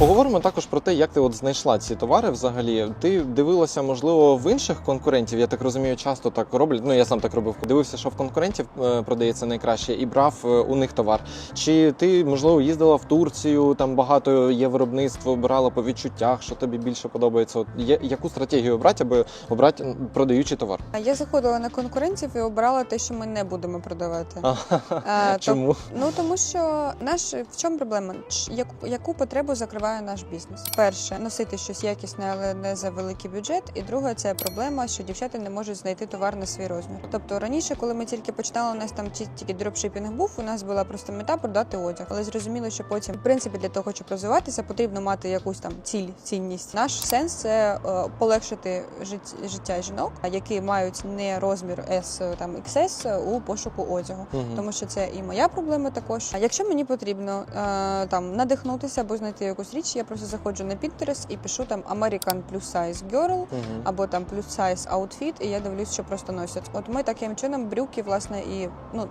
Поговоримо також про те, як ти от знайшла ці товари взагалі. Ти дивилася, можливо, в інших конкурентів. Я так розумію, часто так роблять. Ну я сам так робив. Дивився, що в конкурентів е, продається найкраще, і брав е, у них товар. Чи ти, можливо, їздила в Турцію, там багато є виробництво, брала по відчуттях, що тобі більше подобається? От яку стратегію обрати, аби обрати продаючий товар? Я заходила на конкурентів і обирала те, що ми не будемо продавати. А, Е, то- Чому? Ну тому що наш в чому проблема? Яку, яку потребу закриває наш бізнес? Перше, носити щось якісне, але не за великий бюджет. І друге, це проблема, що дівчата не можуть знайти товар на свій розмір. Тобто раніше, коли ми тільки починали, у нас там ті- тільки дропшипінг був, у нас була просто мета продати одяг. Але зрозуміло, що потім, в принципі, для того, щоб розвиватися, потрібно мати якусь там ціль, цінність. Наш сенс це е, полегшити жит- життя жінок, які мають не розмір S, там XS у пошуку одягу Мгм. тому що це і моя проблема також. А якщо мені потрібно е, там надихнутися або знайти якусь річ, я просто заходжу на Pinterest і пишу там American Plus Size Girl Мгм. або там Plus Size Outfit, і я дивлюсь, що просто носять. От ми таким чином брюки, власне, і ну.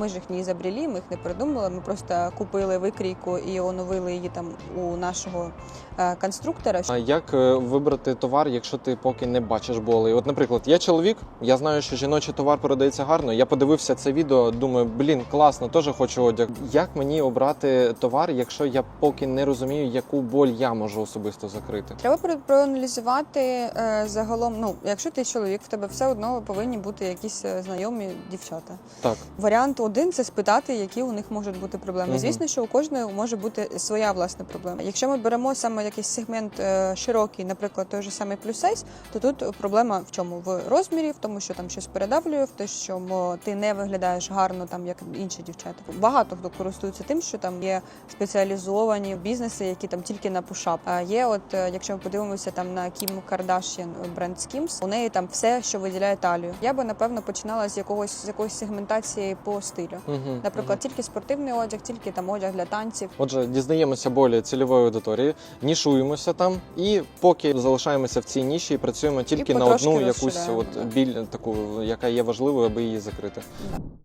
Ми ж їх не ізобрели, ми їх не придумали. Ми просто купили викрійку і оновили її там у нашого е, конструктора. А як е, вибрати товар, якщо ти поки не бачиш болей? От, наприклад, я чоловік, я знаю, що жіночий товар продається гарно. Я подивився це відео, думаю, блін, класно, теж хочу одяг. Як мені обрати товар, якщо я поки не розумію, яку боль я можу особисто закрити? Треба проаналізувати е, загалом. Ну, якщо ти чоловік, в тебе все одно повинні бути якісь е, знайомі дівчата. Так, Варіант один це спитати, які у них можуть бути проблеми. Мгм. Звісно, що у кожної може бути своя власна проблема. Якщо ми беремо саме якийсь сегмент е, широкий, наприклад, той же самий плюс сайз, то тут проблема в чому? В розмірі, в тому, що там щось передавлює, в те, що мо, ти не виглядаєш гарно, там як інші дівчата. Багато хто користується тим, що там є спеціалізовані бізнеси, які там тільки на пушап. А є, от е, якщо ми подивимося там на Кім Кардашін бренд Skims, у неї там все, що виділяє талію. Я би напевно починала з якогось з якоїсь сегментації по стилю. угу. Наприклад, тільки спортивний одяг, тільки там одяг для танців. Отже, дізнаємося болі цільової аудиторії, нішуємося там, і поки залишаємося в цій ніші і працюємо тільки на одну якусь от біль таку, яка є важливою, аби її закрити. Да.